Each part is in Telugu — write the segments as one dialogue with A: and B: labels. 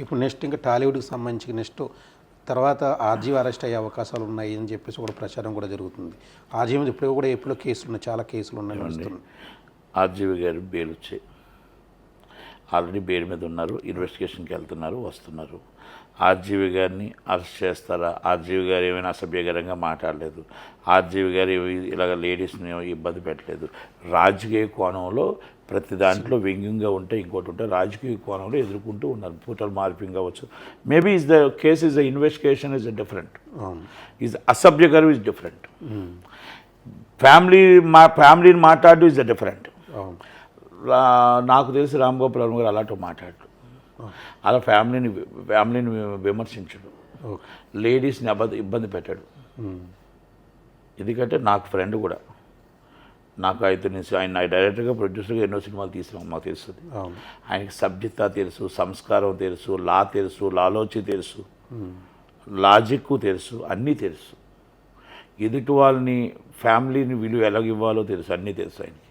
A: ఇప్పుడు నెక్స్ట్ ఇంకా టాలీవుడ్కి సంబంధించి నెక్స్ట్ తర్వాత ఆర్జీవి అరెస్ట్ అయ్యే అవకాశాలు ఉన్నాయి అని చెప్పేసి కూడా ప్రచారం కూడా జరుగుతుంది ఆర్జీవి మీద ఇప్పుడు కూడా ఎప్పుడో కేసులు ఉన్నాయి చాలా కేసులు ఉన్నాయి నడుస్తున్నాయి.
B: ఆర్జీవి గారు బెయిల్ వచ్చాయి ఆల్రెడీ బెయిల్ మీద ఉన్నారు ఇన్వెస్టిగేషన్కి వెళ్తున్నారు వస్తున్నారు. ఆర్జీవి గారిని అరెస్ట్ చేస్తారా? ఆర్జీవి గారు ఏమైనా అసభ్యకరంగా మాట్లాడలేదు. ఆర్జీవి గారు ఏమి ఇలాగ లేడీస్ని ఇబ్బంది పెట్టలేదు. రాజకీయ కోణంలో ప్రతి దాంట్లో వ్యంగ్యంగా ఉంటే ఇంకోటి ఉంటే రాజకీయ కోణంలో ఎదుర్కొంటూ ఉన్నారు. పూటలు మార్పింగ్ అవ్వచ్చు maybe is the case is the investigation is different is అసభ్యకరం is different family మా ఫ్యామిలీని మాట్లాడడం ఇస్ డిఫరెంట్ నాకు తెలిసి రామ్ గోపాల్ గారు అలాంటి మాట్లాడు అలా ఫ్యామిలీని ఫ్యామిలీని విమర్శించడు. లేడీస్ని అబద్ధ ఇబ్బంది పెట్టాడు. ఎందుకంటే నాకు ఫ్రెండ్ కూడా. నాకు అయితే నేను ఆయన డైరెక్టర్గా ప్రొడ్యూసర్గా ఎన్నో సినిమాలు తీసినాం మాకు తెలుస్తుంది. ఆయనకి సభ్యత తెలుసు సంస్కారం తెలుసు లా తెలుసు లాలోచి తెలుసు. లాజిక్ తెలుసు అన్నీ తెలుసు. ఎదుటి వాళ్ళని ఫ్యామిలీని విలువ ఎలాగ ఇవ్వాలో తెలుసు అన్నీ తెలుసు ఆయనకి.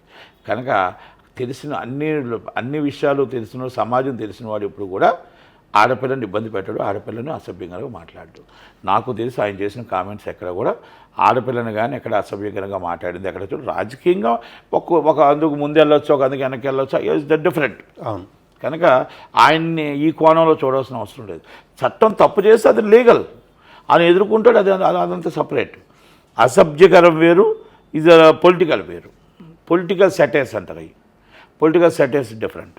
B: కనుక తెలిసిన అన్ని అన్ని విషయాలు తెలిసిన సమాజం తెలిసిన వాడు ఎప్పుడు కూడా ఆడపిల్లని ఇబ్బంది పెట్టాడు ఆడపిల్లని అసభ్యంగా మాట్లాడు నాకు తెలిసి ఆయన చేసిన కామెంట్స్ ఎక్కడ కూడా ఆడపిల్లని కానీ ఎక్కడ అసభ్యంగా మాట్లాడింది ఎక్కడ చూడు రాజకీయంగా ఒక ఒక అందుకు ముందు వెళ్ళొచ్చు ఒక అందుకు వెనక్కి వెళ్ళొచ్చు ఇస్ ద డిఫరెంట్ కనుక ఆయన్ని ఈ కోణంలో చూడాల్సిన అవసరం లేదు. చట్టం తప్పు చేస్తే అది లీగల్. ఆయన ఎదుర్కొంటాడు అది అది- అదంతా సపరేట్. అసభ్యకరం వేరు ఇది పొలిటికల్ వేరు. పొలిటికల్ సెటైర్స్ అంటారు అవి పొలిటికల్ సెటైర్స్ డిఫరెంట్